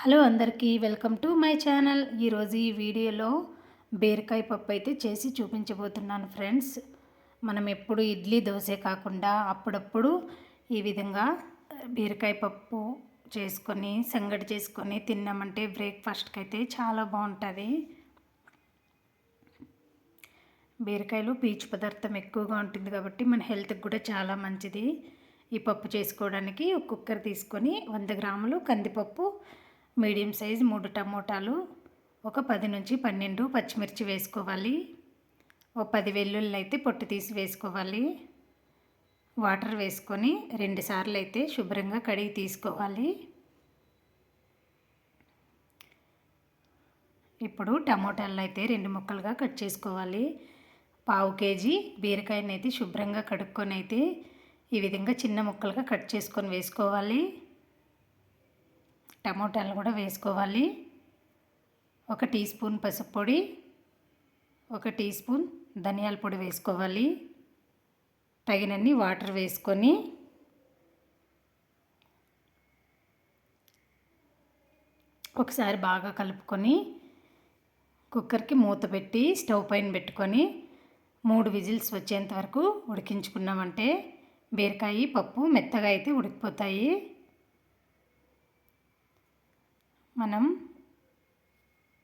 Hello అందరికీ welcome to my channel. ఈరోజు ఈ వీడియోలో బీరకాయ పప్పు అయితే చేసి చూపించబోతున్నాను ఫ్రెండ్స్. మనం ఎప్పుడు ఇడ్లీ దోశ కాకుండా అప్పుడప్పుడు ఈ విధంగా బీరకాయ పప్పు చేసుకొని సంగటి చేసుకొని తిన్నామంటే బ్రేక్ఫాస్ట్కి అయితే చాలా బాగుంటుంది. బీరకాయలు పీచు పదార్థం ఎక్కువగా ఉంటుంది కాబట్టి మన హెల్త్కి కూడా చాలా మంచిది. ఈ పప్పు చేసుకోవడానికి ఒక కుక్కర్ తీసుకొని వంద గ్రాములు కందిపప్పు మీడియం సైజ్ మూడు టమోటాలు ఒక పది నుంచి పన్నెండు పచ్చిమిర్చి వేసుకోవాలి. ఒక పది వెల్లుల్లి అయితే పొట్టు తీసి వేసుకోవాలి. వాటర్ వేసుకొని రెండు సార్లు అయితే శుభ్రంగా కడిగి తీసుకోవాలి. ఇప్పుడు టమోటాలను అయితే రెండు ముక్కలుగా కట్ చేసుకోవాలి. పావు కేజీ బీరకాయని అయితే శుభ్రంగా కడుక్కొని అయితే ఈ విధంగా చిన్న ముక్కలుగా కట్ చేసుకొని వేసుకోవాలి. టమోటాలు కూడా వేసుకోవాలి. ఒక టీ స్పూన్ పసుపు పొడి ఒక టీ స్పూన్ ధనియాల పొడి వేసుకోవాలి. తగినన్ని వాటర్ వేసుకొని ఒకసారి బాగా కలుపుకొని కుక్కర్కి మూత పెట్టి స్టవ్ పైన పెట్టుకొని మూడు విజిల్స్ వచ్చేంత వరకు ఉడికించుకున్నామంటే బీరకాయ పప్పు మెత్తగా అయితే ఉడికిపోతాయి. మనం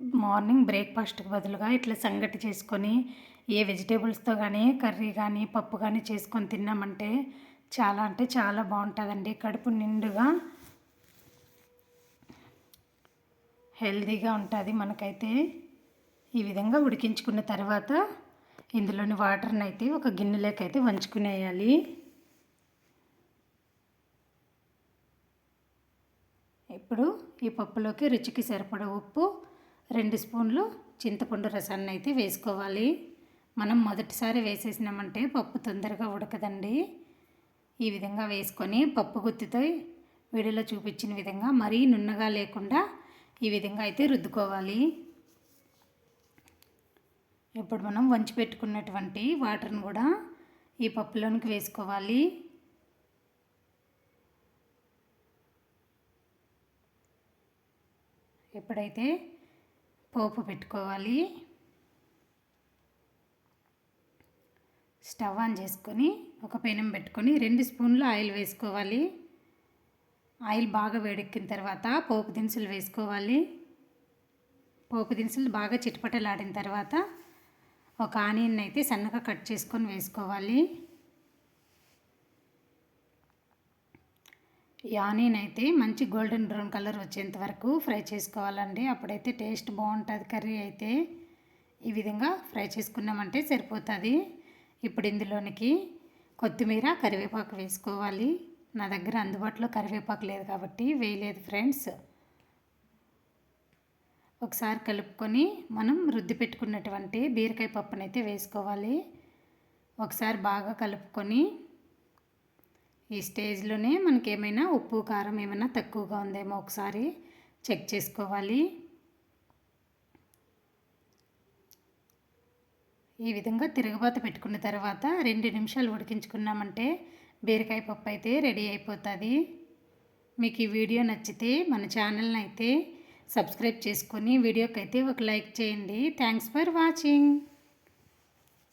మార్నింగ్ బ్రేక్ఫాస్ట్కి బదులుగా ఇట్లా సంగటి చేసుకొని ఏ వెజిటేబుల్స్తో కానీ కర్రీ కానీ పప్పు కానీ చేసుకొని తిన్నామంటే చాలా అంటే చాలా బాగుంటుందండి. కడుపు నిండుగా హెల్దీగా ఉంటుంది మనకైతే. ఈ విధంగా ఉడికించుకున్న తర్వాత ఇందులోని వాటర్ని అయితే ఒక గిన్నెలోకి అయితే వంచుకునేయాలి. ఇప్పుడు ఈ పప్పులోకి రుచికి సరిపడ ఉప్పు రెండు స్పూన్లు చింతపండు రసాన్ని అయితే వేసుకోవాలి. మనం మొదటిసారి వేసేసినామంటే పప్పు తొందరగా ఉడకదండి. ఈ విధంగా వేసుకొని పప్పు గుత్తితో వీడియోలో చూపించిన విధంగా మరీ నున్నగా లేకుండా ఈ విధంగా అయితే రుద్దుకోవాలి. ఇప్పుడు మనం వంచి పెట్టుకున్నటువంటి వాటర్ని కూడా ఈ పప్పులోనికి వేసుకోవాలి. ఎప్పుడైతే పోపు పెట్టుకోవాలి స్టవ్ ఆన్ చేసుకొని ఒక పెనం పెట్టుకొని రెండు స్పూన్లు ఆయిల్ వేసుకోవాలి. ఆయిల్ బాగా వేడెక్కిన తర్వాత పోపు దినుసులు వేసుకోవాలి. పోపు దినుసులు బాగా చిటపటలాడిన తర్వాత ఒక ఆనియన్ అయితే సన్నగా కట్ చేసుకొని వేసుకోవాలి. ఈ ఆనియన్ అయితే మంచి గోల్డెన్ బ్రౌన్ కలర్ వచ్చేంత వరకు ఫ్రై చేసుకోవాలండి. అప్పుడైతే టేస్ట్ బాగుంటుంది కర్రీ అయితే. ఈ విధంగా ఫ్రై చేసుకున్నామంటే సరిపోతుంది. ఇప్పుడు ఇందులోనికి కొత్తిమీర కరివేపాకు వేసుకోవాలి. నా దగ్గర అందుబాటులో కరివేపాకు లేదు కాబట్టి వేయలేదు ఫ్రెండ్స్. ఒకసారి కలుపుకొని మనం రుద్ది పెట్టుకున్నటువంటి బీరకాయ పప్పునైతే వేసుకోవాలి. ఒకసారి బాగా కలుపుకొని ఈ స్టేజ్లోనే మనకి ఏమైనా ఉప్పు కారం ఏమైనా తక్కువగా ఉందేమో ఒకసారి చెక్ చేసుకోవాలి. ఈ విధంగా తిరగబాత పెట్టుకున్న తర్వాత రెండు నిమిషాలు ఉడికించుకున్నామంటే బీరకాయ పప్పు అయితే రెడీ అయిపోతుంది. మీకు ఈ వీడియో నచ్చితే మన ఛానల్ని అయితే సబ్స్క్రైబ్ చేసుకొని వీడియోకి అయితే ఒక లైక్ చేయండి. Thanks for watching.